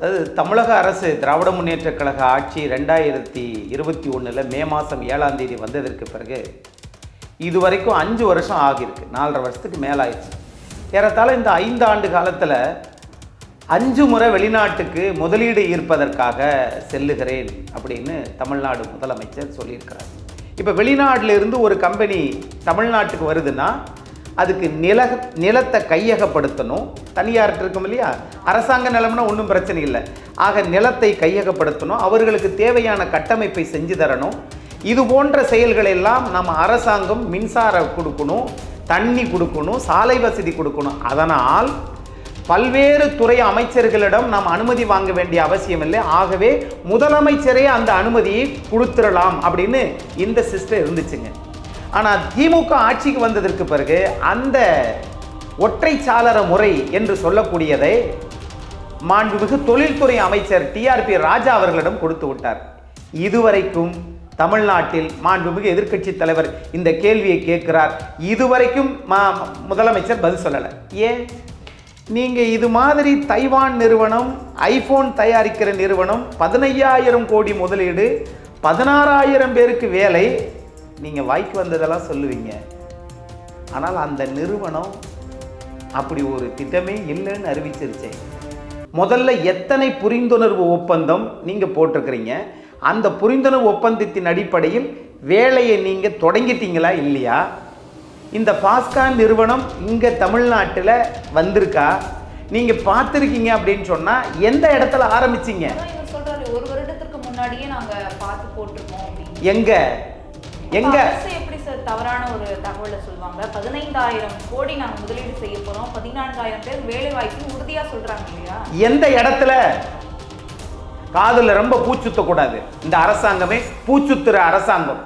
அதாவது தமிழக அரசு திராவிட முன்னேற்ற கழக ஆட்சி ரெண்டாயிரத்தி இருபத்தி ஒன்றில் மே மாதம் ஏழாம் தேதி வந்ததற்கு பிறகு இது வரைக்கும் அஞ்சு வருஷம் ஆகியிருக்கு. நாலரை வருஷத்துக்கு மேலாயிடுச்சு. ஏறத்தாழ இந்த ஐந்து ஆண்டு காலத்தில் அஞ்சு முறை வெளிநாட்டுக்கு முதலீடு ஈர்ப்பதற்காக செல்லுகிறேன் அப்படின்னு தமிழ்நாடு முதலமைச்சர் சொல்லியிருக்கிறார். இப்போ வெளிநாட்டில் இருந்து ஒரு கம்பெனி தமிழ்நாட்டுக்கு வருதுன்னா அதுக்கு நில நிலத்தை கையகப்படுத்தணும். தனியார்கிட்ட இருக்கும் இல்லையா? அரசாங்க நிலம்னா ஒன்றும் பிரச்சனை இல்லை. ஆக நிலத்தை கையகப்படுத்தணும். அவர்களுக்கு தேவையான கட்டமைப்பை செஞ்சு தரணும். இது போன்ற செயல்கள் எல்லாம் நம்ம அரசாங்கம் மின்சாரம் கொடுக்கணும் தண்ணி கொடுக்கணும் சாலை வசதி கொடுக்கணும். அதனால் பல்வேறு துறை அமைச்சர்களிடம் நாம் அனுமதி வாங்க வேண்டிய அவசியம் இல்லை. ஆகவே முதலமைச்சரே அந்த அனுமதியை கொடுத்துடலாம் அப்படின்னு இந்த சிஸ்டம் இருந்துச்சுங்க. ஆனால் திமுக ஆட்சிக்கு வந்ததற்கு பிறகு அந்த ஒற்றை சாளர முறை என்று சொல்லக்கூடியதை மாண்புமிகு தொழில்துறை அமைச்சர் டிஆர்பி ராஜா அவர்களிடம் கொடுத்து விட்டார். இதுவரைக்கும் தமிழ்நாட்டில் மாண்புமிகு எதிர்க்கட்சி தலைவர் இந்த கேள்வியை கேட்கிறார். இதுவரைக்கும் மா- முதலமைச்சர் பதில் சொல்லலை. ஏன்? நீங்கள் இது மாதிரி தைவான் நிறுவனம் ஐஃபோன் தயாரிக்கிற நிறுவனம் பதினையாயிரம் கோடி முதலீடு பதினாறாயிரம் பேருக்கு வேலை நீங்கள் வாய்க்கு வந்ததெல்லாம் சொல்லுவீங்க. ஆனால் அந்த நிறுவனம் அப்படி ஒரு திட்டமே இல்லைன்னு அறிவிச்சிருச்சே. முதல்ல எத்தனை புரிந்துணர்வு ஒப்பந்தம் நீங்கள் போட்டிருக்கிறீங்க? அந்த புரிந்துணர்வு ஒப்பந்தத்தின் அடிப்படையில் வேலையை நீங்கள் தொடங்கிட்டீங்களா இல்லையா? இந்த பாஸ்கான் நிறுவனம் இங்கே தமிழ்நாட்டில் வந்திருக்கா? நீங்கள் பார்த்துருக்கீங்க அப்படின்னு சொன்னால் எந்த இடத்துல ஆரம்பிச்சீங்க? ஒரு வருடத்திற்கு முன்னாடியே நாங்க பார்த்து போட்டிருக்கோம் எங்கே? எங்க? எப்படி சார் தவறான ஒரு தகவலை சொல்லுவாங்க? பதினைந்தாயிரம் கோடி நாங்க முதலீடு செய்ய போறோம். பதினான்காயிரம் பேர் வேலை வாய்ப்பு உறுதியா சொல்றாங்க இல்லையா? எந்த இடத்துல? காதுல ரொம்ப பூச்சுத்தக்கூடாது இந்த அரசாங்கமே பூச்சுத்துற அரசாங்கம்.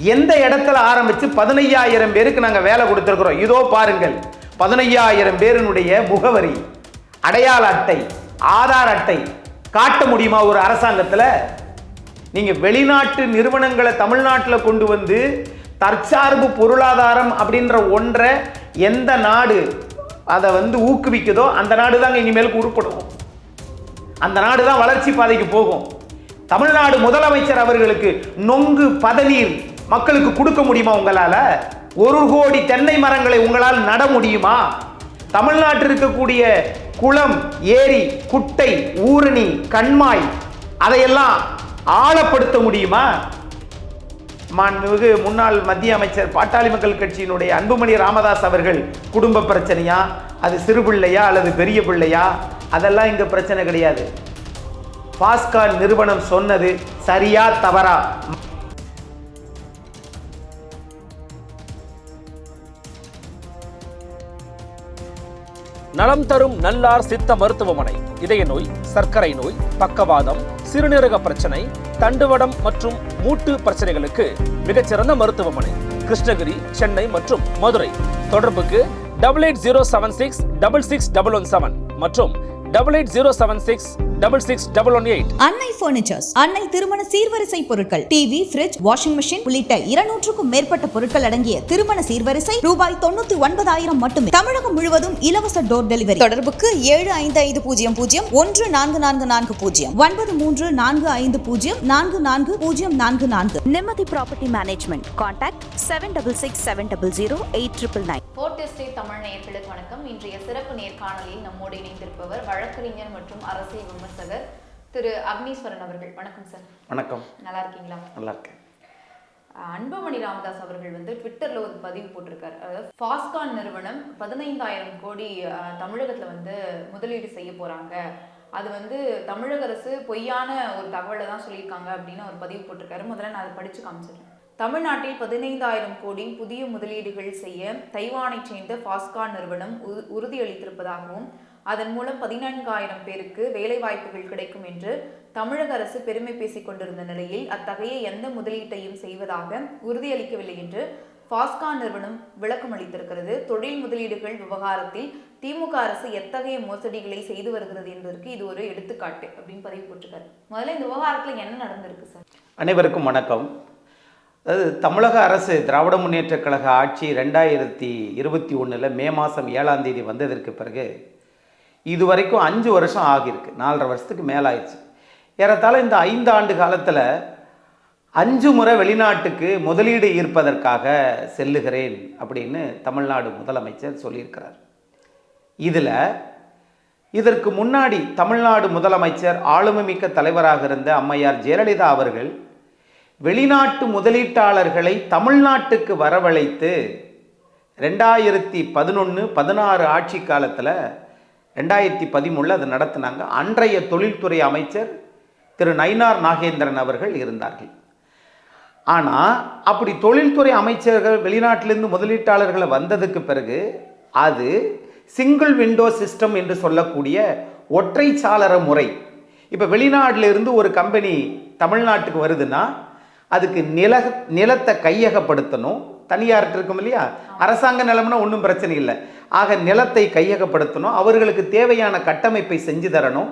எந்த இடத்துல ஆரம்பிச்சு பதினையாயிரம் பேருக்கு நாங்க வேலை கொடுத்துருக்குறோம்? இதோ பாருங்கள். பதினையாயிரம் பேரினுடைய முகவரி அடையாள அட்டை ஆதார் அட்டை காட்ட முடியுமா ஒரு அரசாங்கத்துல? நீங்கள் வெளிநாட்டு நிறுவனங்களை தமிழ்நாட்டில் கொண்டு வந்து தற்சார்பு பொருளாதாரம் அப்படின்ற ஒன்றை எந்த நாடு அதை வந்து ஊக்குவிக்குதோ அந்த நாடு தாங்க இனிமேலுக்கு உருப்படும். அந்த நாடு தான் வளர்ச்சி பாதைக்கு போகும். தமிழ்நாடு முதலமைச்சர் அவர்களுக்கு நொங்கு பதநீர் மக்களுக்கு கொடுக்க முடியுமா உங்களால்? ஒரு கோடி தென்னை மரங்களை உங்களால் நட முடியுமா? தமிழ்நாட்டில் இருக்கக்கூடிய குளம் ஏரி குட்டை ஊரணி கண்மாய் அதையெல்லாம் ஆழப்படுத்த முடியுமா? மாண்புமிகு முன்னாள் மத்திய அமைச்சர் பாட்டாளி மக்கள் கட்சியினுடைய அன்புமணி ராமதாஸ் அவர்கள் குடும்ப பிரச்சனையா? அது சிறு பிள்ளையா அல்லது பெரிய பிள்ளையா? அதெல்லாம் இங்கே பிரச்சனை கிடையாது. பாஸ்கான் நிறுவனம் சொன்னது சரியா தவறா? நலம் தரும் நல்லார் சித்த மருத்துவமனை இதய நோய் சர்க்கரை நோய் பக்கவாதம் சிறுநீரக பிரச்சனை தண்டுவடம் மற்றும் மூட்டு பிரச்சனைகளுக்கு மிகச்சிறந்த மருத்துவமனை கிருஷ்ணகிரி சென்னை மற்றும் மதுரை. தொடர்புக்கு double eight zero seven six double six double one seven மற்றும் double eight zero seven six double six double one eight Annai furnitures Annai திருமண சீர்வரிசை பொருட்கள். டிவி ஃபிரிட்ஜ் வாஷிங் மெஷின் உள்ளிட்ட இருநூற்றுக்கும் மேற்பட்ட பொருட்கள் அடங்கிய திருமண சீர்வரிசை ரூபாய் தொண்ணூத்தி ஒன்பதாயிரம் மட்டுமே. தமிழகம் முழுவதும் இலவச டோர் டெலிவரி தொடர்புக்கு ஏழு ஐந்து ஐந்து பூஜ்ஜியம் பூஜ்ஜியம் ஒன்று நான்கு நான்கு நான்கு பூஜ்ஜியம். ஒன்பது மூன்று நான்கு ஐந்து பூஜ்ஜியம் நான்கு நான்கு பூஜ்ஜியம் நான்கு நான்கு. நிம்மதி property management contact seven double six seven double zero eight triple nine port estate Tamil நேயர்களுக்கு வணக்கம். இன்றைய சிறப்பு நேர்காணலில் நம்மோடு இணைந்திருப்பவர் வழக்கறிஞர் மற்றும் அரசியல் விமர்சகர் திரு அக்னீஸ்வரன் அவர்கள். வணக்கம் சார். வணக்கம். நல்லா இருக்கீங்களா? நல்லா இருக்கேன் அன்புமணி ராமதாஸ் அவர்கள் வந்து ட்விட்டர்ல ஒரு பதிவு போட்டிருக்காரு. அதாவது ஃபாஸ்கான் நிறுவனம் பதினைந்தாயிரம் கோடி தமிழகத்துல வந்து முதலீடு செய்ய போறாங்க. அது வந்து தமிழக அரசு பொய்யான ஒரு தகவலை தான் சொல்லியிருக்காங்க அப்படின்னு ஒரு பதிவு போட்டிருக்காரு. முதல்ல நான் அதை படிச்சு காமிச்சிடுறேன். தமிழ்நாட்டில் பதினைந்தாயிரம் கோடி புதிய முதலீடுகள் செய்ய தைவானைச் சேர்ந்த ஃபாஸ்கான் நிறுவனம் உறு- உறுதியளித்திருப்பதாகவும் அதன் மூலம் பதினான்காயிரம் பேருக்கு வேலைவாய்ப்புகள் கிடைக்கும் என்று தமிழக அரசு பெருமை பேசிக் கொண்டிருந்த நிலையில் அத்தகைய எந்த முதலீட்டையும் செய்வதாக உறுதியளிக்கவில்லை என்று பாஸ்கான் நிறுவனம் விளக்கம் அளித்திருக்கிறது. தொழில் முதலீடுகள் விவகாரத்தில் திமுக அரசு எத்தகைய மோசடிகளை செய்து வருகிறது என்பதற்கு இது ஒரு எடுத்துக்காட்டு அப்படின்னு பதிவு போட்டிருக்காரு. முதல்ல இந்த விவகாரத்தில் என்ன நடந்திருக்கு சார்? அனைவருக்கும் வணக்கம். அதாவது தமிழக அரசு திராவிட முன்னேற்றக் கழக ஆட்சி ரெண்டாயிரத்தி இருபத்தி ஒன்றில் மே மாதம் ஏழாம் தேதி வந்ததற்கு பிறகு இது வரைக்கும் அஞ்சு வருஷம் ஆகியிருக்கு. நாலரை வருஷத்துக்கு மேலாயிடுச்சு. ஏறத்தாழ இந்த ஐந்து ஆண்டு காலத்தில் அஞ்சு முறை வெளிநாட்டுக்கு முதலீடு ஈர்ப்பதற்காக செல்லுகிறேன் அப்படின்னு தமிழ்நாடு முதலமைச்சர் சொல்லியிருக்கிறார். இதில் இதற்கு முன்னாடி தமிழ்நாடு முதலமைச்சர் ஆளுமைமிக்க தலைவராக இருந்த அம்மையார் ஜெயலலிதா அவர்கள் வெளிநாட்டு முதலீட்டாளர்களை தமிழ்நாட்டுக்கு வரவழைத்து ரெண்டாயிரத்தி பதினொன்று பதினாறு ஆட்சி காலத்தில் ரெண்டாயிரத்தி பதிமூணில் அதை நடத்தினாங்க. அன்றைய தொழில்துறை அமைச்சர் திரு நயினார் நாகேந்திரன் அவர்கள் இருந்தார்கள். ஆனால் அப்படி தொழில்துறை அமைச்சர்கள் வெளிநாட்டிலிருந்து முதலீட்டாளர்களை வந்ததுக்கு பிறகு அது சிங்கிள் விண்டோ சிஸ்டம் என்று சொல்லக்கூடிய ஒற்றை சாளர முறை. இப்போ வெளிநாட்டிலிருந்து ஒரு கம்பெனி தமிழ்நாட்டுக்கு வருதுன்னா அதுக்கு நில நிலத்தை கையகப்படுத்தணும். தனியார்கிட்ட இருக்கும் இல்லையா? அரசாங்க நிலம்னா ஒன்றும் பிரச்சனை இல்லை. ஆக நிலத்தை கையகப்படுத்தணும் அவர்களுக்கு தேவையான கட்டமைப்பை செஞ்சு தரணும்.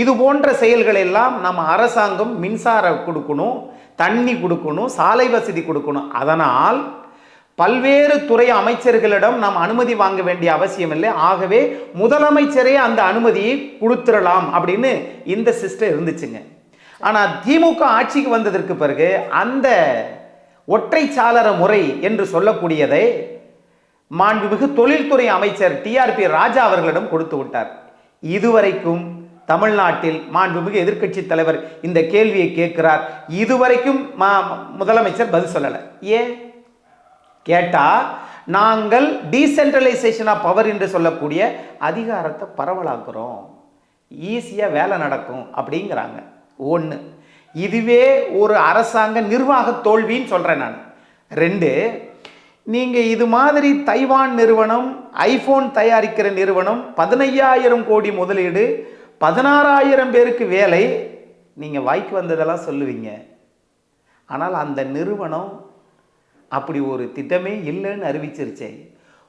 இது போன்ற செயல்கள் எல்லாம் நம்ம அரசாங்கம் மின்சாரம் கொடுக்கணும் தண்ணி கொடுக்கணும் சாலை வசதி கொடுக்கணும். அதனால் பல்வேறு துறை அமைச்சர்களிடம் நாம் அனுமதி வாங்க வேண்டிய அவசியம் இல்லை. ஆகவே முதலமைச்சரே அந்த அனுமதியை கொடுத்துடலாம் அப்படின்னு இந்த சிஸ்டம் இருந்துச்சுங்க. ஆனால் திமுக ஆட்சிக்கு வந்ததற்கு பிறகு அந்த ஒற்றை சாளர முறை என்று சொல்லக்கூடியதை மாண்புமிகு தொழில்துறை அமைச்சர் டிஆர்பி ராஜா அவர்களிடம் கொடுத்து விட்டார். இதுவரைக்கும் தமிழ்நாட்டில் மாண்புமிகு எதிர்க்கட்சி தலைவர் இந்த கேள்வியை கேட்கிறார். இதுவரைக்கும் மா- முதலமைச்சர் பதில் சொல்லலை. ஏன்? கேட்டா நாங்கள் டீசென்ட்ரலைசேஷன் ஆஃப் பவர் என்று சொல்லக்கூடிய அதிகாரத்தை பரவலாக்குறோம். ஈஸியாக வேலை நடக்கும் அப்படிங்கிறாங்க. ஒன்று இதுவே ஒரு அரசாங்க நிர்வாக தோல்வின்னு சொல்கிறேன் நான். ரெண்டு நீங்கள் இது மாதிரி தைவான் நிறுவனம் ஐஃபோன் தயாரிக்கிற நிறுவனம் பதினையாயிரம் கோடி முதலீடு பதினாறாயிரம் பேருக்கு வேலை நீங்கள் வாய்க்கு வந்ததெல்லாம் சொல்லுவீங்க. ஆனால் அந்த நிறுவனம் அப்படி ஒரு திட்டமே இல்லைன்னு அறிவிச்சிருச்சே.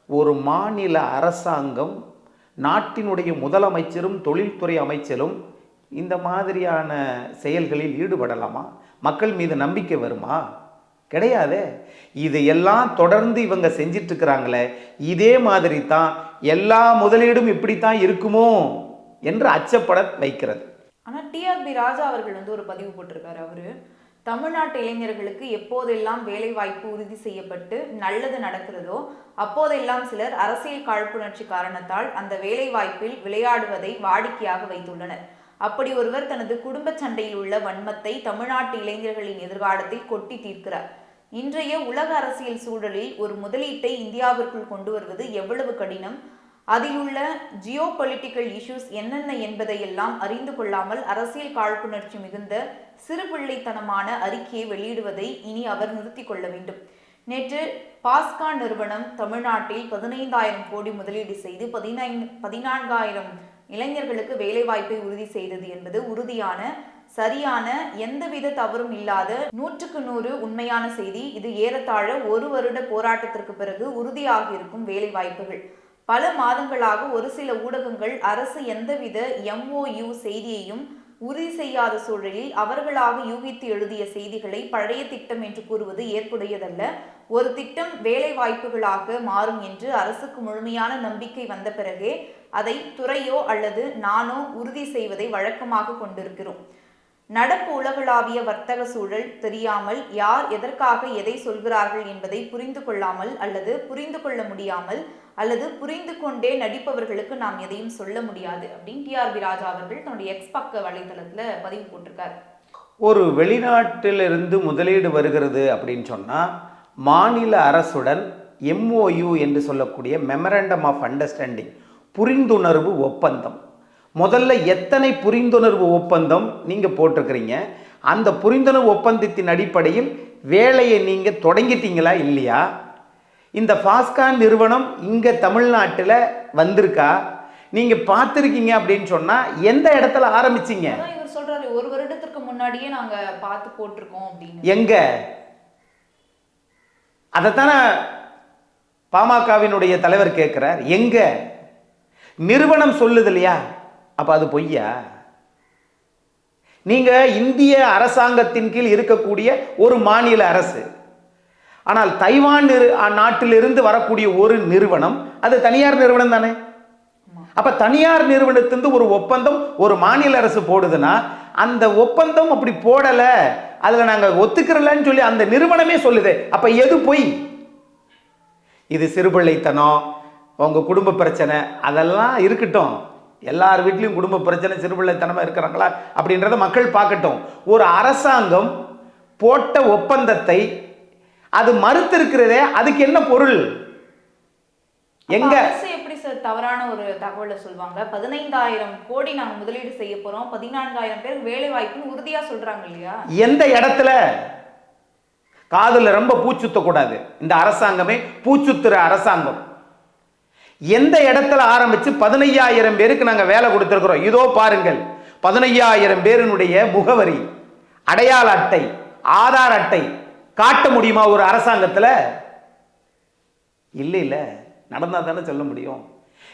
ஒரு மாநில அரசாங்கம் நாட்டினுடைய முதலமைச்சரும் தொழில்துறை அமைச்சரும் இந்த மாதிரியான செயல்களில் ஈடுபடலாமா? மக்கள் மீது நம்பிக்கை வருமா? கிடையாது. இதையெல்லாம் தொடர்ந்து இவங்க செஞ்சிட்டு இருக்கிறாங்களே இதே மாதிரி தான் எல்லா முதலீடும் இப்படித்தான் இருக்குமோ என்று அச்சப்பட வைக்கிறது. ஆனால் டிஆர்பி ராஜா அவர்கள் வந்து ஒரு பதிவு போட்டிருக்காரு அவரு. தமிழ்நாட்டு இளைஞர்களுக்கு எப்போதெல்லாம் வேலை வாய்ப்பு உறுதி செய்யப்பட்டு நல்லது நடக்கிறதோ அப்போதெல்லாம் சிலர் அரசியல் காழ்ப்புணர்ச்சி காரணத்தால் அந்த வேலை வாய்ப்பில் விளையாடுவதை வாடிக்கையாக வைத்துள்ளனர். அப்படி ஒருவர் தனது குடும்ப சண்டையில் உள்ள வன்மத்தை தமிழ்நாட்டு இளைஞர்களின் எதிர்காலத்தில் கொட்டி தீர்க்கிறார். இன்றைய உலக அரசியல் சூழலில் ஒரு முதலீட்டை இந்தியாவிற்குள் கொண்டு வருவது எவ்வளவு கடினம்? அதில் உள்ள ஜியோ பொலிட்டிக்கல் இஷ்யூஸ் என்னென்ன என்பதையெல்லாம் அறிந்து கொள்ளாமல் அரசியல் காழ்ப்புணர்ச்சி மிகுந்த சிறுபிள்ளைத்தனமான அறிக்கையை வெளியிடுவதை இனி அவர் நிறுத்தி கொள்ள வேண்டும். நேற்று பாஸ்கான் நிறுவனம் தமிழ்நாட்டில் பதினைந்தாயிரம் கோடி முதலீடு செய்து பதினைந்து பதினான்காயிரம் இளைஞர்களுக்கு வேலைவாய்ப்பை உறுதி செய்தது என்பது உறுதியான சரியான எந்தவித தவறும் இல்லாத நூற்றுக்கு நூறு உண்மையான செய்தி. இது ஏறத்தாழ ஒரு வருட போராட்டத்திற்கு பிறகு உறுதியாக இருக்கும் வேலை வாய்ப்புகள் பல மாதங்களாக ஒரு சில ஊடகங்கள் அரசு எந்தவித எம்ஓயு செய்தியையும் உறுதி செய்யாத சூழலில் அவர்களாக யூகித்து எழுதிய செய்திகளை பழைய திட்டம் என்று கூறுவது ஏற்புடையதல்ல. ஒரு திட்டம் வேலை வாய்ப்புகளாக மாறும் என்று அரசுக்கு முழுமையான நம்பிக்கை வந்த பிறகே அதை துறையோ அல்லது நானோ உறுதி செய்வதை வழக்கமாக கொண்டிருக்கிறோம். நடப்பு உலகளாவிய வர்த்தக சூழல் தெரியாமல் யார் எதற்காக எதை சொல்கிறார்கள் என்பதை புரிந்து கொள்ளாமல் அல்லது புரிந்து கொள்ள முடியாமல் அல்லது புரிந்து கொண்டே நடிப்பவர்களுக்கு நாம் எதையும் சொல்ல முடியாது அப்படின்னு டிஆர்பி ராஜா அவர்கள் தன்னுடைய எக்ஸ் பக்க வலைதளத்தில் பதிவு போட்டிருக்காரு. ஒரு வெளிநாட்டிலிருந்து முதலீடு வருகிறது அப்படின்னு சொன்னால் மாநில அரசுடன் எம்ஓயு என்று சொல்லக்கூடிய மெமரண்டம் ஆஃப் அண்டர்ஸ்டாண்டிங் புரிந்துணர்வு ஒப்பந்தம். முதல்ல எத்தனை புரிந்துணர்வு ஒப்பந்தம் நீங்கள் போட்டிருக்கிறீங்க? அந்த புரிந்துணர்வு ஒப்பந்தத்தின் அடிப்படையில் வேலையை நீங்கள் தொடங்கிட்டீங்களா இல்லையா? இந்த ஃபாஸ்கான் நிறுவனம் இங்கே தமிழ்நாட்டில் வந்திருக்கா? நீங்கள் பார்த்துருக்கீங்க அப்படின்னு சொன்னால் எந்த இடத்துல ஆரம்பிச்சீங்க? சொல்றாரு ஒரு வருடத்திற்கு முன்னாடியே நாங்க பார்த்து போட்டிருக்கோம் அப்படின்னு. எங்க? அதைத்தானே பாமகவினுடைய தலைவர் கேட்கிறார் எங்க? நிறுவனம் சொல்லுது இல்லையா அப்ப அது பொய்யா? நீங்க இந்திய அரசாங்கத்தின் கீழ் இருக்கக்கூடிய ஒரு மாநில அரசு. ஆனால் தைவான் நிறு நாட்டிலிருந்து வரக்கூடிய ஒரு நிறுவனம் அது தனியார் நிறுவனம் தானே? அப்ப தனியார் நிறுவனத்திலிருந்து ஒரு ஒப்பந்தம் ஒரு மாநில அரசு போடுதுன்னா அந்த ஒப்பந்தம் அப்படி போடல அதுல நாங்க ஒத்துக்கிறலன்னு சொல்லி அந்த நிறுவனமே சொல்லுது. அப்ப எது பொய்? இது சிறுபிள்ளைத்தனம். உங்க குடும்ப பிரச்சனை அதெல்லாம் இருக்கட்டும். எல்லார் வீட்லயும் குடும்ப பிரச்சனை சிறுபிள்ளைத்தனமா இருக்கிறாங்களா அப்படின்றத மக்கள் பார்க்கட்டும். ஒரு அரசாங்கம் போட்ட ஒப்பந்தத்தை அது மறுத்திருக்கிறதே அதுக்கு என்ன பொருள்? எங்க எப்படி சார் தவறான ஒரு தகவலை சொல்லுவாங்க? பதினைந்தாயிரம் கோடி நாங்க முதலீடு செய்ய போறோம். பதினான்காயிரம் பேர் வேலை வாய்ப்புன்னு உறுதியா சொல்றாங்க இல்லையா? எந்த இடத்துல? காதுல ரொம்ப பூச்சுத்த கூடாது இந்த அரசாங்கமே பூச்சுத்துற அரசாங்கம். எந்த இடத்துல ஆரம்பிச்சு பதினையாயிரம் பேருக்கு நாங்கள் வேலை கொடுத்துருக்குறோம்? இதோ பாருங்கள். பதினையாயிரம் பேரினுடைய முகவரி அடையாள அட்டை ஆதார் அட்டை காட்ட முடியுமா ஒரு அரசாங்கத்தில்? இல்லை இல்லை. நடந்தால் தானே சொல்ல முடியும்.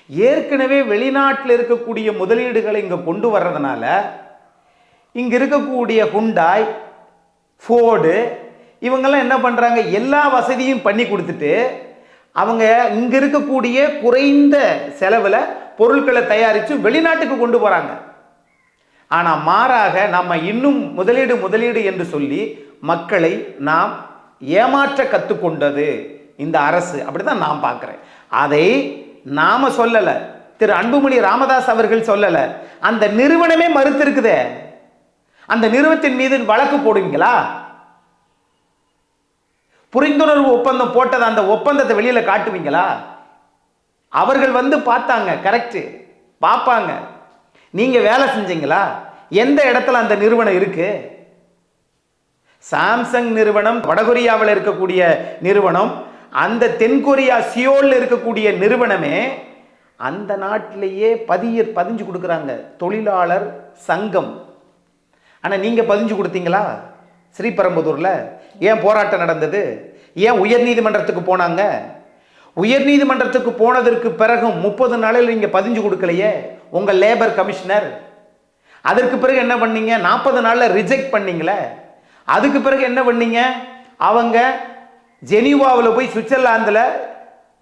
ஏற்கனவே வெளிநாட்டில் இருக்கக்கூடிய முதலீடுகளை இங்கே கொண்டு வர்றதுனால இங்கே இருக்கக்கூடிய ஹுண்டாய் ஃபோர்டு இவங்கெல்லாம் என்ன பண்ணுறாங்க எல்லா வசதியும் பண்ணி கொடுத்துட்டு அவங்க இங்கே இருக்கக்கூடிய குறைந்த செலவில் பொருட்களை தயாரித்து வெளிநாட்டுக்கு கொண்டு போகிறாங்க ஆனால் மாறாக நம்ம இன்னும் முதலீடு முதலீடு என்று சொல்லி மக்களை நாம் ஏமாற்ற கற்றுக்கொண்டது இந்த அரசு. அப்படிதான் நான் பார்க்குறேன். அதை நாம் சொல்லலை. திரு அன்புமணி ராமதாஸ் அவர்கள் சொல்லலை. அந்த நிறுவனமே மறுத்திருக்குதே. அந்த நிறுவனத்தின் மீது வழக்கு போடுவீங்களா? புரிந்துணர்வு ஒப்பந்தம் போட்டது அந்த ஒப்பந்தத்தை வெளியில் காட்டுவீங்களா? அவர்கள் வந்து பார்த்தாங்க கரெக்டு பார்ப்பாங்க. நீங்கள் வேலை செஞ்சீங்களா? எந்த இடத்துல அந்த நிறுவனம் இருக்கு? சாம்சங் நிறுவனம் வடகொரியாவில் இருக்கக்கூடிய நிறுவனம் அந்த தென்கொரியா சியோலில் இருக்கக்கூடிய நிறுவனமே அந்த நாட்டிலேயே பதிய பதிஞ்சு கொடுக்குறாங்க. தொழிலாளர் சங்கம். ஆனால் நீங்கள் பதிஞ்சு கொடுத்தீங்களா? ஸ்ரீபெரும்புதூர்ல? ஏன் போராட்டம் நடந்தது? ஏன் உயர்நீதிமன்றத்துக்கு போனாங்க? உயர்நீதிமன்றத்துக்கு போனதற்கு பிறகும் முப்பது நாளில் நீங்கள் பதிஞ்சு கொடுக்கலையே உங்கள் லேபர் கமிஷனர் அதற்கு பிறகு என்ன பண்ணீங்க? நாற்பது நாளில் ரிஜெக்ட் பண்ணீங்களே. அதுக்கு பிறகு என்ன பண்ணீங்க? அவங்க ஜெனீவாவில் போய் சுவிட்சர்லாந்தில்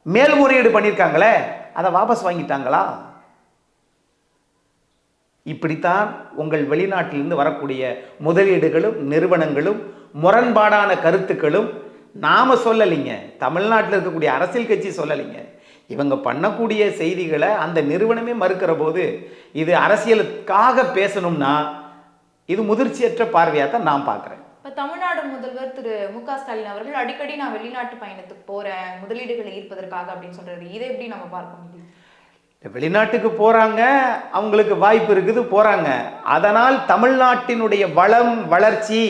மேல்முறையீடு பண்ணியிருக்காங்களே அதை வாபஸ் வாங்கிட்டாங்களா? இப்படித்தான் உங்கள் வெளிநாட்டிலிருந்து வரக்கூடிய முதலீடுகளும் நிறுவனங்களும் முரண்பாடான கருத்துக்களும் நாம சொல்லலைங்க. தமிழ்நாட்டில் இருக்கக்கூடிய அரசியல் கட்சி சொல்லலைங்க. இவங்க பண்ணக்கூடிய செய்திகளை அந்த நிறுவனமே மறுக்கிற போது இது அரசியலுக்காக பேசணும்னா இது முதிர்ச்சியற்ற பார்வையாக தான் நான் பார்க்குறேன். இப்ப தமிழ்நாடு முதல்வர் திரு மு க ஸ்டாலின் அவர்கள் அடிக்கடி நான் வெளிநாட்டு பயணத்துக்கு போறேன் முதலீடுகளை ஈர்ப்பதற்காக அப்படின்னு சொல்றாரு. இதை எப்படி நம்ம பார்க்க முடியும்? வெளிநாட்டுக்கு போறாங்க அவங்களுக்கு வாய்ப்பு இருக்குது போறாங்க. அதனால் தமிழ்நாட்டினுடைய வளம் வளர்ச்சி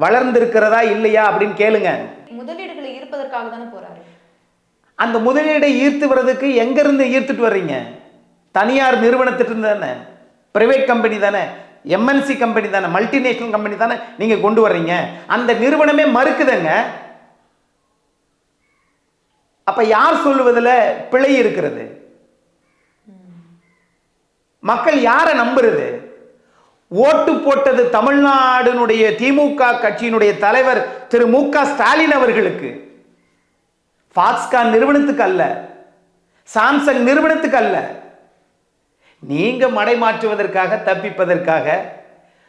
வளர்ந்திருக்கிறதா இல்லையா அப்படின்னு கேளுங்க. முதலீடுகளை ஈர்ப்பதற்காக தானே போறாரு? அந்த முதலீடை ஈர்த்து வர்றதுக்கு எங்கிருந்து ஈர்த்துட்டு வர்றீங்க? தனியார் நிறுவனத்திலிருந்து தானே? பிரைவேட் கம்பெனி தானே? எம்என்சி கம்பெனி தானே? மல்டிநேஷனல் கம்பெனி தானே நீங்க கொண்டு வர்றீங்க? அந்த நிறுவனமே மறுக்குதுங்க. அப்ப யார் சொல்லுவதில் பிழை இருக்கிறது? மக்கள் யாரை நம்புறது? ஓட்டு போட்டது தமிழ்நாடுனுடைய திமுக கட்சியினுடைய தலைவர் திரு மு க ஸ்டாலின் அவர்களுக்கு. ஃபாக்ஸ்கான் நிறுவனத்துக்கு அல்ல. சாம்சங் நிறுவனத்துக்கு அல்ல. நீங்க மடைமாற்றுவதற்காக தப்பிப்பதற்காக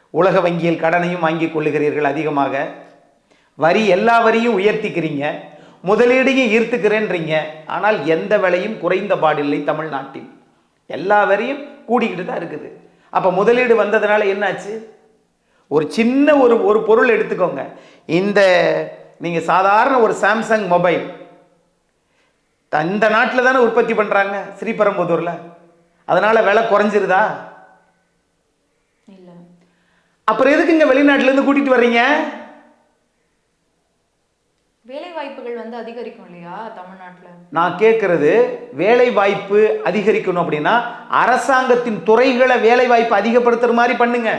உலக வங்கியில் கடனையும் வாங்கிக் கொள்ளுகிறீர்கள் அதிகமாக. வரி எல்லா வரியும் உயர்த்திக்கிறீங்க. முதலீடையும் ஈர்த்துக்கிறேன்றீங்க. ஆனால் எந்த விலையும் குறைந்த பாடில்லை தமிழ்நாட்டில். எல்லா வரியும் கூடிக்கிட்டு தான் இருக்குது. அப்போ முதலீடு வந்ததுனால என்னாச்சு? ஒரு சின்ன ஒரு ஒரு பொருள் எடுத்துக்கோங்க. இந்த நீங்கள் சாதாரண ஒரு சாம்சங் மொபைல் இந்த நாட்டில் தானே உற்பத்தி பண்ணுறாங்க ஸ்ரீபெரும்புதூரில்? அதனால விலை குறைஞ்சிருதா? இல்ல. அப்புறம் எதுக்குங்க வெளிநாட்டிலேருந்து கூட்டிட்டு வர்றீங்க? வேலை வாய்ப்புகள் வந்து அதிகரிக்கும் இல்லையா தமிழ்நாட்டில்? நான் கேட்கறது வேலை வாய்ப்பு அதிகரிக்கணும் அப்படின்னா அரசாங்கத்தின் துறைகளை வேலை வாய்ப்பு அதிகப்படுத்துற மாதிரி பண்ணுங்க.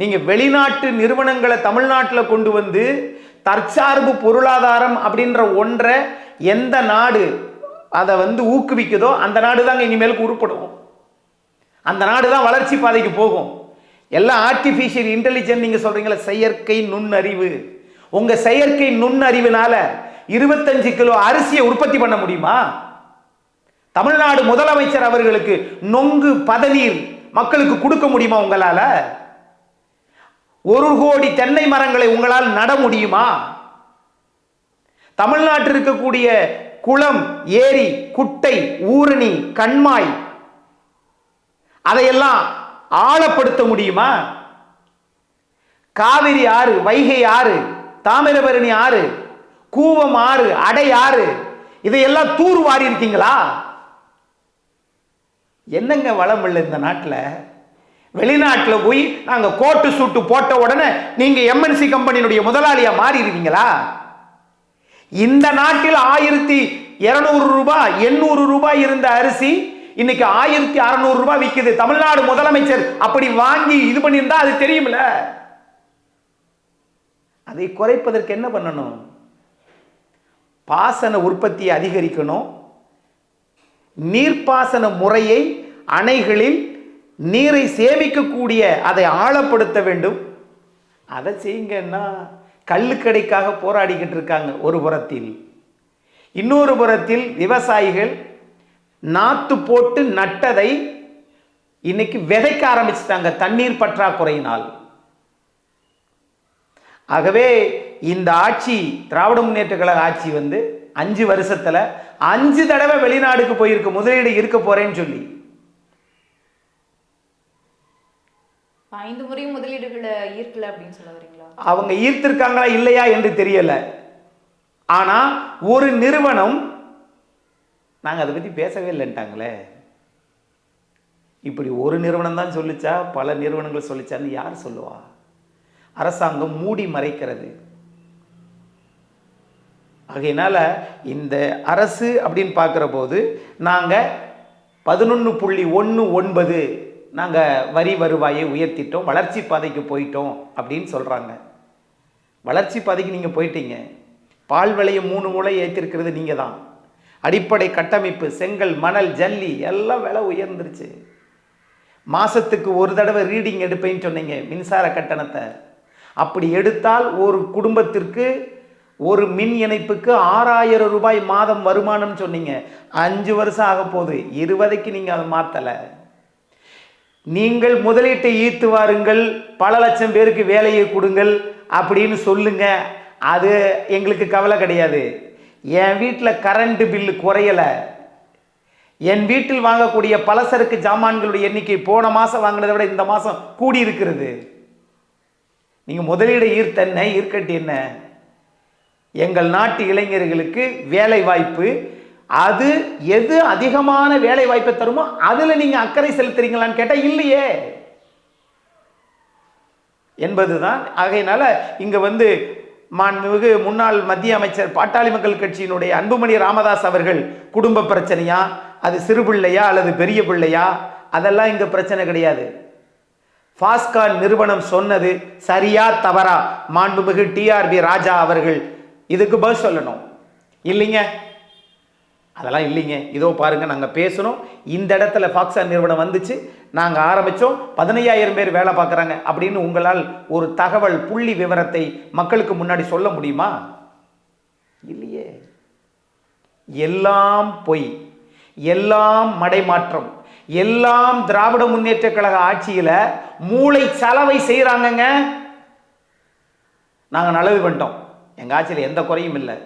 நீங்க வெளிநாட்டு நிறுவனங்களை தமிழ்நாட்டில் கொண்டு வந்து தற்சார்பு பொருளாதாரம் அப்படின்ற ஒன்றை எந்த நாடு அதை வந்து ஊக்குவிக்குதோ அந்த நாடு தாங்க இனிமேலுக்கு உருப்படும். அந்த நாடு தான் வளர்ச்சி பாதைக்கு போகும். எல்லாம் ஆர்டிஃபிஷியல் இன்டெலிஜென்ட் நீங்கள் சொல்கிறீங்களா செயற்கை நுண்ணறிவு. உங்க செயற்கை நுண்ணறிவினால இருபத்தஞ்சு கிலோ அரிசியை உற்பத்தி பண்ண முடியுமா? தமிழ்நாடு முதலமைச்சர் அவர்களுக்கு நொங்கு பதநீர் மக்களுக்கு கொடுக்க முடியுமா உங்களால? ஒரு கோடி தென்னை மரங்களை உங்களால் நட முடியுமா? தமிழ்நாட்டில் இருக்கக்கூடிய குளம் ஏரி குட்டை ஊரணி கண்மாய் அதையெல்லாம் ஆழப்படுத்த முடியுமா? காவிரி ஆறு வைகை ஆறு தாமிரபரணி ஆறு கூவம் ஆறு அடை ஆறு இதையெல்லாம் தூர் வாரி இருக்கீங்களா என்னங்க வளம் இல்லை இந்த நாட்டில்? வெளிநாட்டில் போய் நாங்கள் கோட்டு சூட்டு போட்ட உடனே நீங்கள் எம்என்சி கம்பெனியினுடைய முதலாளியாக மாறிடுவீங்களா? இந்த நாட்டில் ஆயிரத்தி இரநூறு ரூபாய் எண்ணூறு ரூபாய் இருந்த அரிசி இன்னைக்கு ஆயிரத்தி அறநூறு ரூபாய் விற்குது தமிழ்நாடு முதலமைச்சர் அப்படி வாங்கி இது பண்ணியிருந்தா அது தெரியுமில்ல அதை குறைப்பதற்கு என்ன பண்ணணும்? பாசன உற்பத்தியை அதிகரிக்கணும். நீர்ப்பாசன முறையை அணைகளில் நீரை சேமிக்கக்கூடிய அதை ஆழப்படுத்த வேண்டும். அதை செய்யுங்கன்னா கல்லுக்கடைக்காக போராடிக்கிட்டு இருக்காங்க ஒரு புறத்தில். இன்னொரு புறத்தில் விவசாயிகள் நாற்று போட்டு நட்டதை இன்னைக்கு விதைக்க ஆரம்பிச்சிட்டாங்க தண்ணீர் பற்றாக்குறையினால். ஆகவே இந்த ஆட்சி திராவிட முன்னேற்ற கழக ஆட்சி வந்து அஞ்சு வருஷத்துல அஞ்சு தடவை வெளிநாடுக்கு போயிருக்கு முதலீடு இருக்க போறேன்னு சொல்லி. ஐந்து முறையும் முதலீடுகளை ஈர்க்கல அப்படின்னு சொல்ல வரீங்களா? அவங்க ஈர்த்திருக்காங்களா இல்லையா என்று தெரியல. ஆனா ஒரு நிறுவனம் நாங்க அதை பத்தி பேசவே இல்லைன்ட்டாங்களே. இப்படி ஒரு நிறுவனம் தான் சொல்லிச்சா பல நிறுவனங்கள் சொல்லிச்சான்னு யார் சொல்லுவா? அரசாங்கம் மூடி மறைக்கிறது. ஆகையினால் இந்த அரசு அப்படின்னு பார்க்குற போது நாங்கள் பதினொன்று புள்ளி ஒன்று ஒன்பது நாங்கள் வரி வருவாயை உயர்த்திட்டோம் வளர்ச்சி பாதைக்கு போயிட்டோம் அப்படின்னு சொல்கிறாங்க வளர்ச்சி பாதைக்கு நீங்கள் போயிட்டீங்க. பால் விலையை மூணு முறை ஏற்றிருக்கிறது நீங்கள் தான் அடிப்படை கட்டமைப்பு செங்கல் மணல் ஜல்லி எல்லாம் விலை உயர்ந்துருச்சு. மாதத்துக்கு ஒரு தடவை ரீடிங் எடுப்பேன்னு சொன்னீங்க மின்சார கட்டணத்தை. அப்படி எடுத்தால் ஒரு குடும்பத்திற்கு ஒரு மின் இணைப்புக்கு ஆறாயிரம் ரூபாய் மாதம் வருமானம் சொன்னீங்க. அஞ்சு வருஷம் ஆக போகுது. இருபதைக்கு நீங்கள் அதை மாற்றலை நீங்கள் முதலீட்டை ஈர்த்து வாருங்கள். பல லட்சம் பேருக்கு வேலையை கொடுங்கள் அப்படின்னு சொல்லுங்க. அது எங்களுக்கு கவலை கிடையாது. என் வீட்டில் கரண்ட் பில்லு குறையலை. என் வீட்டில் வாங்கக்கூடிய பலசரக்கு ஜாமான்களுடைய எண்ணிக்கை போன மாதம் வாங்கினதை விட இந்த மாதம் கூடி இருக்கிறது நீங்கள் முதலீடு ஈர்த்த என்ன? ஈர்க்கட்டு என்ன? எங்கள் நாட்டு இளைஞர்களுக்கு வேலை வாய்ப்பு அது எது அதிகமான வேலை வாய்ப்பை தருமோ அதில் நீங்கள் அக்கறை செலுத்துறீங்களான்னு கேட்டால் இல்லையே. என்பதுதான். ஆகையினால இங்கே வந்து மாண்புமிகு முன்னாள் மத்திய அமைச்சர் பாட்டாளி மக்கள் கட்சியினுடைய அன்புமணி ராமதாஸ் அவர்கள் குடும்ப பிரச்சனையா? அது சிறு பிள்ளையா அல்லது பெரிய பிள்ளையா? அதெல்லாம் இங்கே பிரச்சனை கிடையாது. ஃபாஸ்கான் நிறுவனம் சொன்னது சரியா தவறா? மாண்புமிகு டிஆர்பி ராஜா அவர்கள் இதுக்கு பதில் சொல்லணும். இல்லைங்க. அதெல்லாம் இல்லைங்க. இதோ பாருங்கள் நாங்கள் பேசணும் இந்த இடத்துல ஃபாக்ஸான் நிறுவனம் வந்துச்சு. நாங்கள் ஆரம்பித்தோம் பதினையாயிரம் பேர் வேலை பார்க்குறாங்க அப்படின்னு உங்களால் ஒரு தகவல் புள்ளி விவரத்தை மக்களுக்கு முன்னாடி சொல்ல முடியுமா? இல்லையே. எல்லாம் பொய். எல்லாம் மடைமாற்றம். எல்லாம் திராவிட முன்னேற்ற கழக ஆட்சியில் மூளை சலவை செய்கிறாங்கங்க நாங்கள் நல்லது பண்ணிட்டோம். எங்கள் ஆட்சியில் எந்த குறையும் இல்லை.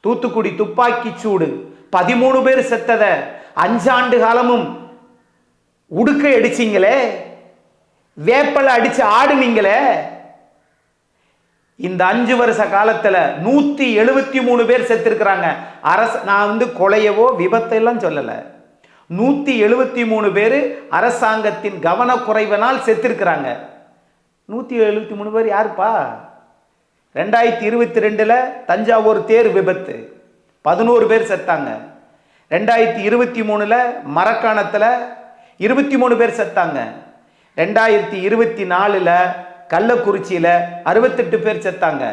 தூத்துக்குடி துப்பாக்கி சூடு பதிமூணு பேர் செத்ததை அஞ்சாண்டு காலமும் உடுக்க அடிச்சீங்களே வேப்பலை அடித்து ஆடுனீங்களே. இந்த அஞ்சு வருஷ காலத்தில் நூற்றி எழுபத்தி மூணு பேர் செத்துருக்குறாங்க. அரசு நான் வந்து கொலையவோ விபத்தையெல்லாம் சொல்லலை. நூற்றி எழுபத்தி மூணு பேர் அரசாங்கத்தின் கவனக்குறைவினால் செத்திருக்கிறாங்க. நூற்றி எழுபத்தி மூணு பேர் யாருப்பா? ரெண்டாயிரத்தி இருபத்தி ரெண்டில் தஞ்சாவூர் தேர் விபத்து. பதினோரு பேர் செத்தாங்க. ரெண்டாயிரத்தி இருபத்தி மூணில் மரக்காணத்தில் இருபத்தி மூணு பேர் செத்தாங்க. ரெண்டாயிரத்தி இருபத்தி நாலில் கள்ளக்குறிச்சியில் அறுபத்தெட்டு பேர் செத்தாங்க.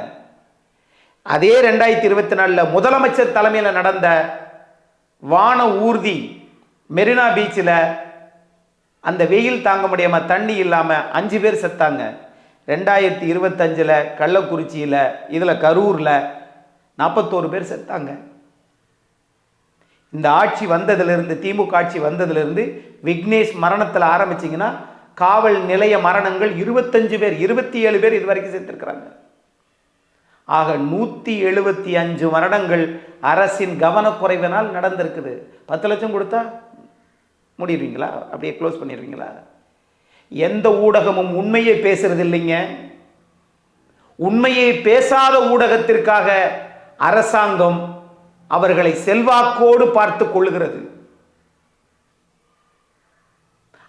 அதே ரெண்டாயிரத்தி இருபத்தி நாலில் முதலமைச்சர் தலைமையில் நடந்த வான ஊர்தி மெரினா பீச்சில் அந்த வெயில் தாங்க முடியாமல் தண்ணி இல்லாமல் அஞ்சு பேர் செத்தாங்க. ரெண்டாயிரத்தி இருபத்தஞ்சில் கள்ளக்குறிச்சியில் இதில் கரூரில் நாற்பத்தோரு பேர் செத்தாங்க. இந்த ஆட்சி வந்ததுலேருந்து திமுக ஆட்சி வந்ததுலேருந்து விக்னேஷ் மரணத்தில் ஆரம்பிச்சிங்கன்னா காவல் நிலைய மரணங்கள் இருபத்தஞ்சு பேர் இருபத்தி ஏழு பேர் இது வரைக்கும் செத்துருக்குறாங்க. ஆக நூற்றி எழுபத்தி அஞ்சு மரணங்கள் அரசின் கவனக்குறைவினால் நடந்திருக்குது. பத்து லட்சம் கொடுத்தா முடிடுவீங்களா? அப்படியே க்ளோஸ் பண்ணிடுவீங்களா? எந்த ஊடகமும் உண்மையை பேசுறது இல்லைங்க உண்மையை பேசாத ஊடகத்திற்காக அரசாங்கம் அவர்களை செல்வாக்கோடு பார்த்து கொள்ளுகிறது.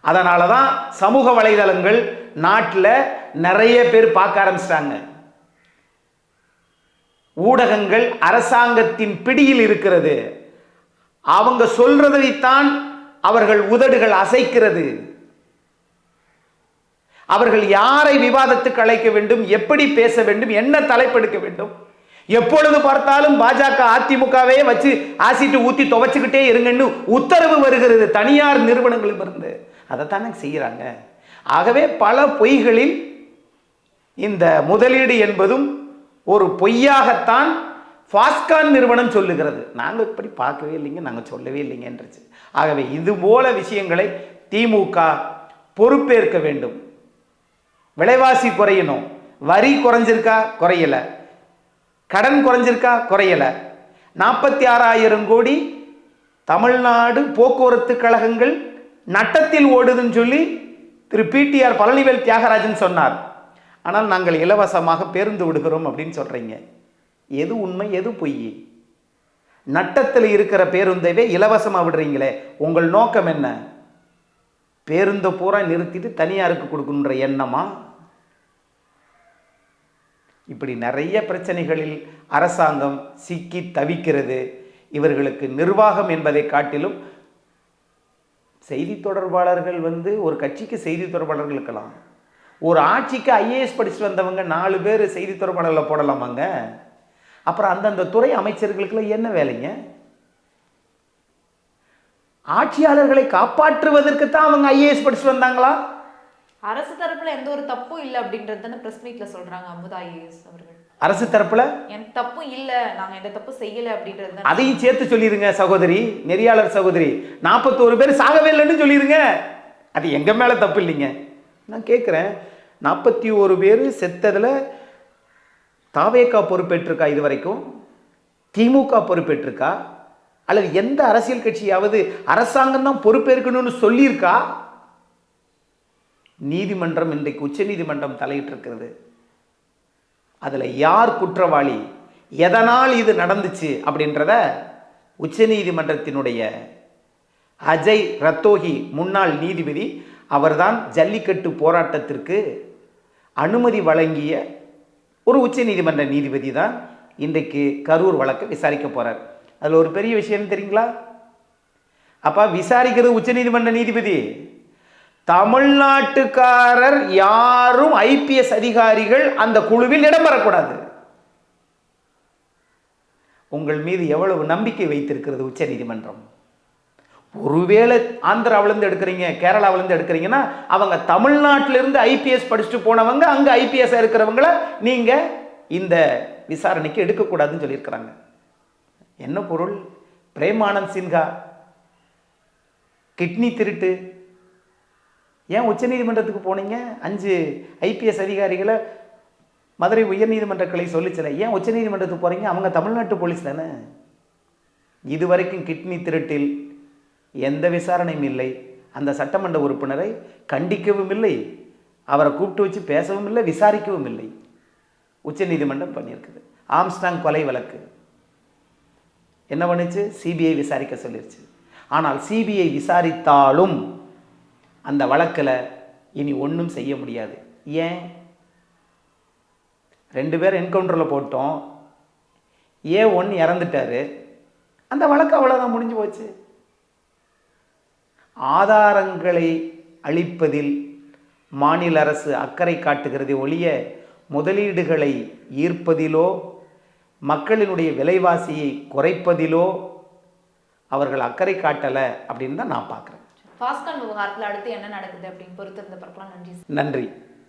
அதனால தான் சமூக வலைதளங்கள் நாட்டில் நிறைய பேர் பார்க்க ஆரம்பிச்சிட்டாங்க. ஊடகங்கள் அரசாங்கத்தின் பிடியில் இருக்கிறது. அவங்க சொல்றதைத்தான் அவர்கள் உதடுகள் அசைக்கிறது. அவர்கள் யாரை விவாதத்துக்கு அழைக்க வேண்டும் எப்படி பேச வேண்டும் என்ன தலைப்பெடுக்க வேண்டும் எப்பொழுது பார்த்தாலும் பாஜக அதிமுகவே வச்சு ஆசிட்டு ஊத்தி துவைச்சுக்கிட்டே இருங்கன்னு உத்தரவு வருகிறது தனியார் நிறுவனங்களும் இருந்து. அதைத்தானே செய்கிறாங்க ஆகவே பல பொய்களில் இந்த முதலீடு என்பதும் ஒரு பொய்யாகத்தான் ஃபாஸ்கான் நிறுவனம் சொல்லுகிறது. நாங்கள் இப்படி பார்க்கவே இல்லைங்க நாங்கள் சொல்லவே இல்லைங்கன்றுச்சு. ஆகவே இது போல விஷயங்களை திமுக பொறுப்பேற்க வேண்டும். விலைவாசி குறையணும். வரி குறைஞ்சிருக்கா? குறையல. கடன் குறைஞ்சிருக்கா? குறையல. நாற்பத்தி ஆறாயிரம் கோடி தமிழ்நாடு போக்குவரத்து கழகங்கள் நட்டத்தில் ஓடுதுன்னு சொல்லி திரு பிடிஆர் பழனிவேல் தியாகராஜன் சொன்னார். ஆனால் நாங்கள் இலவசமாக பேருந்து விடுகிறோம் அப்படின்னு சொல்றீங்க. எது உண்மை எது பொய்? நட்டத்தில் இருக்கிற பேருந்தவே இலவசமாக விடுறீங்களே உங்கள் நோக்கம் என்ன? பேருந்தை பூரா நிறுத்திட்டு தனியாருக்கு கொடுக்கணுன்ற எண்ணமா? இப்படி நிறைய பிரச்சனைகளில் அரசாங்கம் சிக்கி தவிக்கிறது. இவர்களுக்கு நிர்வாகம் என்பதை காட்டிலும் செய்தி தொடர்பாளர்கள் வந்து ஒரு கட்சிக்கு செய்தி தொடர்பாளர்கள் இருக்கலாம். ஒரு ஆட்சிக்கு ஐஏஎஸ் படிச்சுட்டு வந்தவங்க நாலு பேர் செய்தி தொடர்பாளர்களில் போடலாமாங்க? அப்புறம் அந்தந்த துறை அமைச்சர்களுக்கெல்லாம் என்ன வேலைங்க? ஆட்சியாளர்களை காப்பாற்றுவதற்கு தான் அவங்க ஐஏஎஸ் படிச்சுட்டு வந்தாங்களா? அரசு தரப்புல எந்த ஒரு தப்பும் இல்லை அப்படின்றது தானே பிரஸ் மீட்ல சொல்றாங்க அமுதா ஐஏஎஸ் அவர்கள். அரசு தரப்புல? எந்த தப்பும் இல்ல நாங்க எந்த தப்பும் செய்யல அப்படின்றது அதையும் சேர்த்து சொல்லிடுங்க சகோதரி நெறியாளர் சகோதரி. நாற்பத்தோரு பேர் சாகவே இல்லைன்னு சொல்லிடுங்க அது எங்க மேல தப்பு இல்லைங்க. நான் கேட்குறேன் நாற்பத்தி ஒரு பேர் செத்ததில் தாவேக்கா பொறுப்பேற்றிருக்கா இது வரைக்கும் திமுக பொறுப்பேற்றிருக்கா? அல்லது எந்த அரசியல் கட்சியாவது அரசாங்கம் தான் பொறுப்பேற்கணும்னு சொல்லியிருக்கா? நீதிமன்றம் இன்றைக்கு உச்சநீதிமன்றம் தலையிட்டிருக்கிறது. அதில் யார் குற்றவாளி? எதனால் இது நடந்துச்சு அப்படின்றத உச்சநீதிமன்றத்தினுடைய அஜய் ரத்தோகி முன்னாள் நீதிபதி அவர்தான் ஜல்லிக்கட்டு போராட்டத்திற்கு அனுமதி வழங்கிய ஒரு உச்ச நீதிமன்ற நீதிபதி தான் இன்றைக்கு கரூர் வழக்கை விசாரிக்க போகிறார் அதில் ஒரு பெரிய விஷயம் தெரியுங்களா? அப்பா விசாரிக்கிறது உச்சநீதிமன்ற நீதிபதி. தமிழ்நாட்டுக்காரர் யாரும் ஐபிஎஸ் அதிகாரிகள் அந்த குழுவில் இடம்பெறக்கூடாது உங்கள் மீது எவ்வளவு நம்பிக்கை வைத்திருக்கிறது உச்சநீதிமன்றம் ஒருவேளை ஆந்திராவிலேருந்து எடுக்கிறீங்க கேரளாவிலேருந்து எடுக்கிறீங்கன்னா அவங்க தமிழ்நாட்டிலிருந்து ஐபிஎஸ் படிச்சுட்டு போனவங்க அங்கே ஐபிஎஸ் இருக்கிறவங்கள நீங்கள் இந்த விசாரணைக்கு எடுக்கக்கூடாதுன்னு சொல்லியிருக்கிறாங்க. என்ன பொருள்? பிரேமானந்த் சின்ஹா கிட்னி திருட்டு. ஏன் உச்சநீதிமன்றத்துக்கு போனீங்க? அஞ்சு ஐபிஎஸ் அதிகாரிகளை மதுரை உயர்நீதிமன்ற கிளை சொல்லிச்சல ஏன் உச்சநீதிமன்றத்துக்கு போகிறீங்க அவங்க தமிழ்நாட்டு போலீஸ் தானே? இதுவரைக்கும் கிட்னி திருட்டில் எந்த விசாரணையும் இல்லை. அந்த சட்டமன்ற உறுப்பினரை கண்டிக்கவும் இல்லை. அவரை கூப்பிட்டு வச்சு பேசவும் இல்லை விசாரிக்கவும் இல்லை. உச்சநீதிமன்றம் பண்ணியிருக்குது. ஆம்ஸ்டாங் கொலை வழக்கு. என்ன பண்ணுச்சு? சிபிஐ விசாரிக்க சொல்லிருச்சு. ஆனால் சிபிஐ விசாரித்தாலும் அந்த வழக்கில் இனி ஒன்றும் செய்ய முடியாது. ஏன்? ரெண்டு பேர் என்கவுண்டரில் போட்டோம். ஏ ஒன் இறந்துட்டாரு. அந்த வழக்கு அவ்வளோதான் முடிஞ்சு போச்சு. ஆதாரங்களை அளிப்பதில் மாநில அரசு அக்கறை காட்டுகிறதே ஒழிய முதலீடுகளை ஈர்ப்பதிலோ மக்களினுடைய விலைவாசியை குறைப்பதிலோ அவர்கள் அக்கறை காட்டலை அப்படின்னு தான் நான் பார்க்குறேன். ஃபாஸ்கான் விவகாரத்துல அடுத்து என்ன நடக்குது அப்படின்னு பொறுத்திருந்து பார்க்கலாம் நன்றி நன்றி.